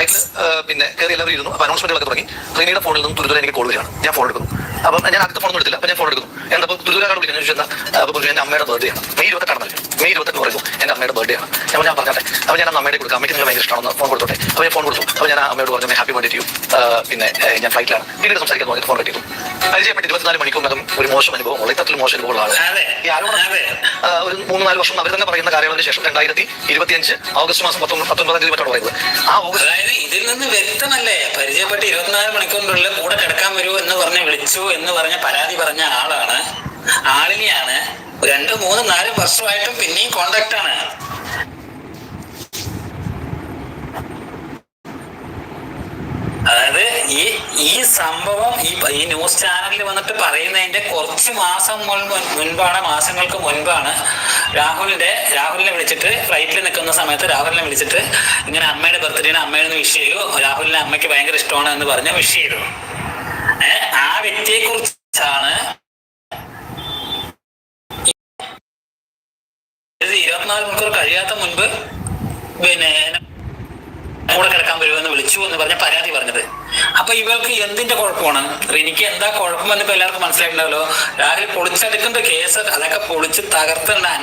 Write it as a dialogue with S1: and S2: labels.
S1: ഫ്ലൈറ്റിൽ പിന്നെ കയറി എല്ലാവരും ഇരുന്നു. അപ്പോൾ അനൗൺസ്മെന്റുകളൊക്കെ തുടങ്ങി. റീനയുടെ ഫോണിൽ നിന്നും തുരുതുര എനിക്ക് കോൾ വരികയാണ്. ഞാൻ ഫോൺ എടുക്കുന്നു. അപ്പം ഞാൻ ആദ്യത്തെ ഫോൺ എടുത്തില്ല. അപ്പം ഞാൻ ഫോൺ എടുക്കുന്നു. എന്താ തുരുതുരാണ് വിളിക്കുന്നത്? ചോദിച്ചാൽ അപ്പോൾ പറഞ്ഞു എന്റെ അമ്മയുടെ ബർത്ത്ഡേ ആണ്. മെയ് ഇരുപത്തെട്ടാണ് മെയ് ഇരുപത്തെട്ട് പറയുമ്പോൾ എന്റെ അമ്മയുടെ ബർത്ത്ഡേ ആണ്. ഞാൻ ഞാൻ പറഞ്ഞാട്ടെ. അപ്പോൾ ഞാൻ അമ്മയുടെ കൊടുക്കാം. അമ്മയ്ക്ക് നിങ്ങൾ ഭയങ്കര ഇഷ്ടമാണെന്ന് ഫോൺ കൊടുത്തോട്ടെ. അപ്പോൾ ഞാൻ ഫോൺ കൊടുത്തു. അപ്പോൾ ഞാൻ അമ്മയോട് പറഞ്ഞു ഹാപ്പി ബർത്ത്ഡേ ചെയ്യും പിന്നെ ഞാൻ ഫ്ലൈറ്റിലാണ് പിന്നീട് സംസാരിക്കാൻ തോന്നി ഫോൺ കിട്ടിയിരുന്നു പരിചയപ്പെട്ട് ഇരുപത്തിനാല് മണിക്കൂറിനകം ഒരു മോശം അനുഭവം ഉള്ളത്തിൽ മോശം അനുഭവമുള്ള ഒരു മൂന്ന് നാല് വർഷം അവർ തന്നെ പറയുന്ന കാര്യങ്ങൾക്ക് ശേഷം രണ്ടായിരത്തി ഇരുപത്തിയഞ്ച് ഓഗസ്റ്റ് മാസം പത്തൊമ്പത് പത്തൊമ്പതാം തീയതി മറ്റാണ് പറയുന്നത്. ആ ഓഗസ്റ്റ്
S2: ഇതിൽ നിന്ന് വ്യക്തമല്ലേ? പരിചയപ്പെട്ട് ഇരുപത്തിനാല് മണിക്കൂറിനുള്ളിൽ കൂടെ കിടക്കാൻ വരൂ എന്ന് പറഞ്ഞ് വിളിച്ചു എന്ന് പറഞ്ഞ പരാതി പറഞ്ഞ ആളാണ്. ആളിനെയാണ് രണ്ട് മൂന്ന് നാല് വർഷമായിട്ടും പിന്നെയും കോണ്ടാക്ട് ആണ്. അതായത് ഈ ഈ സംഭവം ഈ ഈ ന്യൂസ് ചാനലിൽ വന്നിട്ട് പറയുന്നതിന്റെ കുറച്ച് മാസം മുൻപ് മുൻപാണ് മാസങ്ങൾക്ക് മുൻപാണ് രാഹുലിന്റെ രാഹുലിനെ വിളിച്ചിട്ട് ഫ്ലൈറ്റിൽ നിൽക്കുന്ന സമയത്ത് രാഹുലിനെ വിളിച്ചിട്ട് ഇങ്ങനെ അമ്മയുടെ ബർത്ത്ഡേന് അമ്മയുടെ വിഷ് ചെയ്യൂ. രാഹുലിനെ അമ്മയ്ക്ക് ഭയങ്കര ഇഷ്ടമാണ് എന്ന് പറഞ്ഞ് വിഷ് ചെയ്തു. ആ വ്യക്തിയെ കുറിച്ചാണ് ഇരുപത്തിനാല് മണിക്കൂർ കഴിയാത്ത മുൻപ് പിന്നെ കൂടെ കിടക്കാൻ വരുമെന്ന് വിളിച്ചു എന്ന് പറഞ്ഞ പരാതി പറഞ്ഞത്. അപ്പൊ ഇവൾക്ക് എന്തിന്റെ കുഴപ്പമാണ്? റിനിക്ക് എന്താ കുഴപ്പമെന്ന് ഇപ്പൊ എല്ലാവർക്കും മനസ്സിലായിട്ടുണ്ടാവല്ലോ. രാഹുൽ പൊളിച്ചെടുക്കേണ്ട കേസ് അതൊക്കെ പൊളിച്ച് തകർത്തുണ്ടാൻ